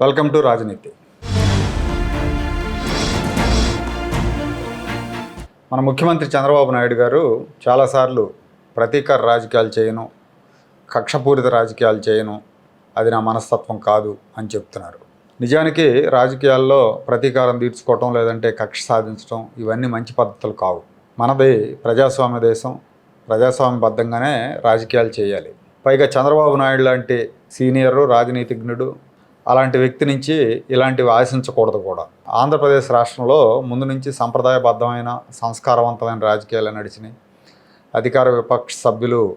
Welcome to రాజనీతి. మన ముఖ్యమంత్రి చంద్రబాబు నాయుడు గారు చాలాసార్లు ప్రతీకార రాజకీయాలు చేయను కక్షపూరిత రాజకీయాలు చేయను అది నా మనస్తత్వం కాదు అని చెప్తున్నారు. నిజానికి రాజకీయాల్లో ప్రతీకారం తీర్చుకోవటం లేదంటే కక్ష సాధించడం ఇవన్నీ మంచి పద్ధతులు కావు. మనది ప్రజాస్వామ్య దేశం ప్రజాస్వామ్యబద్ధంగానే రాజకీయాలు చేయాలి. పైగా చంద్రబాబు నాయుడు లాంటి సీనియరు రాజనీతిజ్ఞుడు అలాంటి వ్యక్తి నుంచి ఇలాంటివి ఆశించకూడదు కూడా. ఆంధ్రప్రదేశ్ రాష్ట్రంలో ముందు నుంచి సంప్రదాయబద్ధమైన సంస్కారవంతమైన రాజకీయాలు నడిచినాయి. అధికార విపక్ష సభ్యులు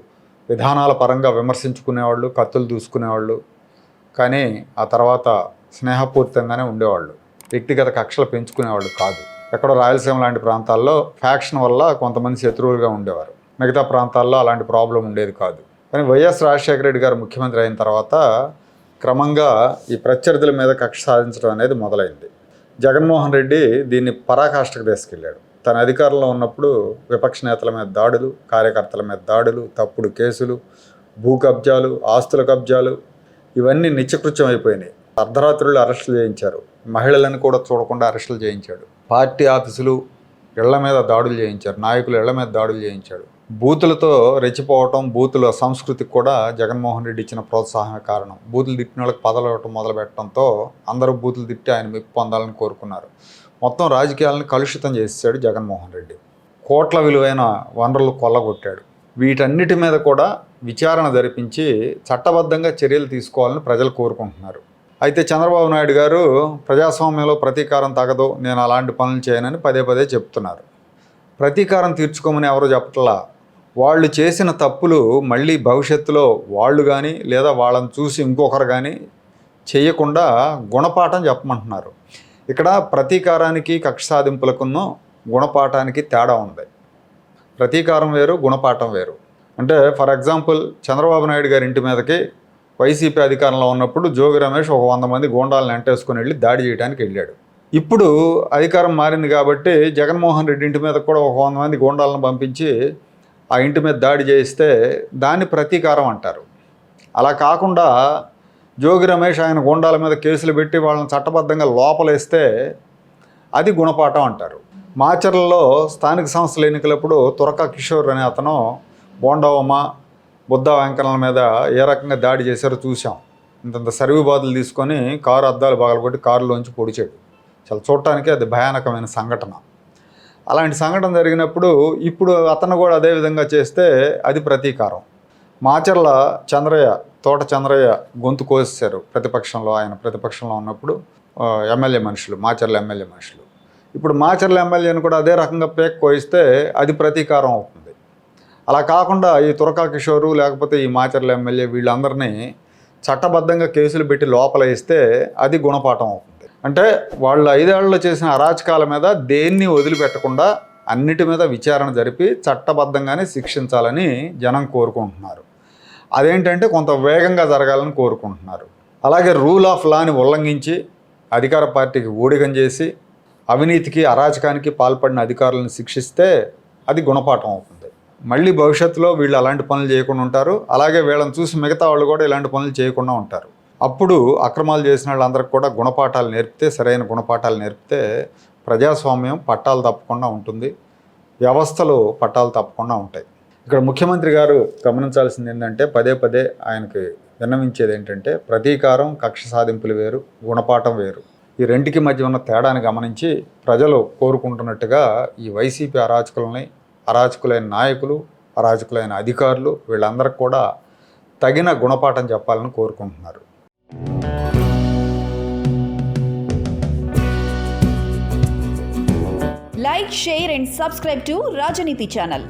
విధానాల పరంగా విమర్శించుకునేవాళ్ళు కత్తులు దూసుకునేవాళ్ళు. కానీ ఆ తర్వాత స్నేహపూరితంగానే ఉండేవాళ్ళు. వ్యక్తిగత కక్షలు పెంచుకునేవాళ్ళు కాదు. ఎక్కడో రాయలసీమ లాంటి ప్రాంతాల్లో ఫ్యాక్షన్ వల్ల కొంతమంది శత్రువులుగా ఉండేవారు. మిగతా ప్రాంతాల్లో అలాంటి ప్రాబ్లం ఉండేది కాదు. కానీ వైఎస్ రాజశేఖర రెడ్డి గారు ముఖ్యమంత్రి అయిన తర్వాత క్రమంగా ఈ ప్రత్యర్థుల మీద కక్ష సాధించడం అనేది మొదలైంది. జగన్మోహన్ రెడ్డి దీన్ని పరాకాష్ఠకు తీసుకెళ్ళాడు. తన అధికారంలో ఉన్నప్పుడు విపక్ష నేతల మీద దాడులు కార్యకర్తల మీద దాడులు తప్పుడు కేసులు భూ కబ్జాలు ఆస్తుల కబ్జాలు ఇవన్నీ నిత్యకృత్యం అయిపోయినాయి అర్ధరాత్రులు అరెస్టులు చేయించారు. మహిళలను కూడా చూడకుండా అరెస్టులు చేయించాడు. పార్టీ ఆఫీసులు ఇళ్ళ మీద దాడులు చేయించారు. నాయకులు ఇళ్ళ మీద దాడులు చేయించాడు బూతులతో రెచ్చిపోవటం బూతుల సంస్కృతికి కూడా జగన్మోహన్ రెడ్డి ఇచ్చిన ప్రోత్సాహమే కారణం. బూతులు తిట్టిన వాళ్ళకి పదలు ఇవ్వటం మొదలు పెట్టడంతో అందరూ బూతులు తిట్టి ఆయన మెప్పు పొందాలని కోరుకున్నారు. మొత్తం రాజకీయాలను కలుషితం చేశాడు జగన్మోహన్ రెడ్డి. కోట్ల విలువైన వనరులు కొల్లగొట్టాడు. వీటన్నిటి మీద కూడా విచారణ జరిపించి చట్టబద్ధంగా చర్యలు తీసుకోవాలని ప్రజలు కోరుకుంటున్నారు. అయితే చంద్రబాబు నాయుడు గారు ప్రజాస్వామ్యంలో ప్రతీకారం తగదు నేను అలాంటి పనులు చేయనని పదే పదే చెప్తున్నారు. ప్రతీకారం తీర్చుకోమని ఎవరు చెప్పట్లా? వాళ్ళు చేసిన తప్పులు మళ్ళీ భవిష్యత్తులో వాళ్ళు కానీ లేదా వాళ్ళని చూసి ఇంకొకరు కానీ చేయకుండా గుణపాఠం చెప్పమంటున్నారు. ఇక్కడ ప్రతీకారానికి కక్ష సాధింపులకున్న గుణపాఠానికి తేడా ఉంది. ప్రతీకారం వేరు గుణపాఠం వేరు. అంటే ఫర్ ఎగ్జాంపుల్ చంద్రబాబు నాయుడు గారి ఇంటి మీదకి వైసీపీ అధికారంలో ఉన్నప్పుడు జోగి రమేష్ ఒక వంద మంది గోండాలను ఎంటేసుకుని వెళ్ళి దాడి చేయడానికి వెళ్ళాడు. ఇప్పుడు అధికారం మారింది కాబట్టి జగన్మోహన్ రెడ్డి ఇంటి మీద కూడా ఒక వంద మంది గోండాలను పంపించి ఆ ఇంటి మీద దాడి చేయిస్తే దాన్ని ప్రతీకారం అంటారు. అలా కాకుండా జోగి రమేష్ ఆయన గోండాల మీద కేసులు పెట్టి వాళ్ళని చట్టబద్ధంగా లోపలేస్తే అది గుణపాఠం అంటారు. మాచర్లలో స్థానిక సంస్థల ఎన్నికలప్పుడు తురక కిషోర్ అనే అతను బోండవమ్మ బుద్ధ వెంకన్నల మీద ఏ రకంగా దాడి చేశారో చూసాం ఇంతంత సర్వీ బాధలు తీసుకొని కారు అద్దాలు పగలగొట్టి కారులోంచి పొడిచాడు. చాలా చూడటానికి అది భయానకమైన సంఘటన. అలాంటి సంఘటన జరిగినప్పుడు ఇప్పుడు అతను కూడా అదే విధంగా చేస్తే అది ప్రతీకారం. మాచర్ల చంద్రయ్య తోట చంద్రయ్య గొంతు కోసేశారు ప్రతిపక్షంలో ఆయన ప్రతిపక్షంలో ఉన్నప్పుడు. ఎమ్మెల్యే మనుషులు మాచర్ల ఎమ్మెల్యే మనుషులు. ఇప్పుడు మాచర్ల ఎమ్మెల్యేని కూడా అదే రకంగా పేక్ కోయిస్తే అది ప్రతీకారం అవుతుంది. అలా కాకుండా ఈ తురకా కిషోరు లేకపోతే ఈ మాచర్ల ఎమ్మెల్యే వీళ్ళందరినీ చట్టబద్ధంగా కేసులు పెట్టి లోపల ఇస్తే అది గుణపాఠం అవుతుంది. అంటే వాళ్ళు ఐదేళ్ళలో చేసిన అరాచకాల మీద దేన్ని వదిలిపెట్టకుండా అన్నిటి మీద విచారణ జరిపి చట్టబద్ధంగానే శిక్షించాలని జనం కోరుకుంటున్నారు. అదేంటంటే కొంత వేగంగా జరగాలని కోరుకుంటున్నారు. అలాగే రూల్ ఆఫ్ లాని ఉల్లంఘించి అధికార పార్టీకి ఊడిగం చేసి అవినీతికి అరాచకానికి పాల్పడిన అధికారులను శిక్షిస్తే అది గుణపాఠం అవుతుంది. మళ్ళీ భవిష్యత్తులో వీళ్ళు అలాంటి పనులు చేయకుండా ఉంటారు. అలాగే వీళ్ళని చూసి మిగతా వాళ్ళు కూడా ఇలాంటి పనులు చేయకుండా ఉంటారు. అప్పుడు అక్రమాలు చేసిన వాళ్ళందరికీ కూడా గుణపాఠాలు నేర్పితే సరైన గుణపాఠాలు నేర్పితే ప్రజాస్వామ్యం పట్టాలు తప్పకుండా ఉంటుంది. వ్యవస్థలు పట్టాలు తప్పకుండా ఉంటాయి. ఇక్కడ ముఖ్యమంత్రి గారు గమనించాల్సింది ఏంటంటే పదే పదే ఆయనకి విన్నవించేది ఏంటంటే ప్రతీకారం కక్ష సాధింపులు వేరు గుణపాఠం వేరు. ఈ రెంటికి మధ్య ఉన్న తేడాని గమనించి ప్రజలు కోరుకుంటున్నట్టుగా ఈ వైసీపీ అరాచకులని అరాచకులైన నాయకులు అరాచకులైన అధికారులు వీళ్ళందరికీ కూడా తగిన గుణపాఠం చెప్పాలని కోరుకుంటున్నారు. Like share and subscribe to Rajaneeti channel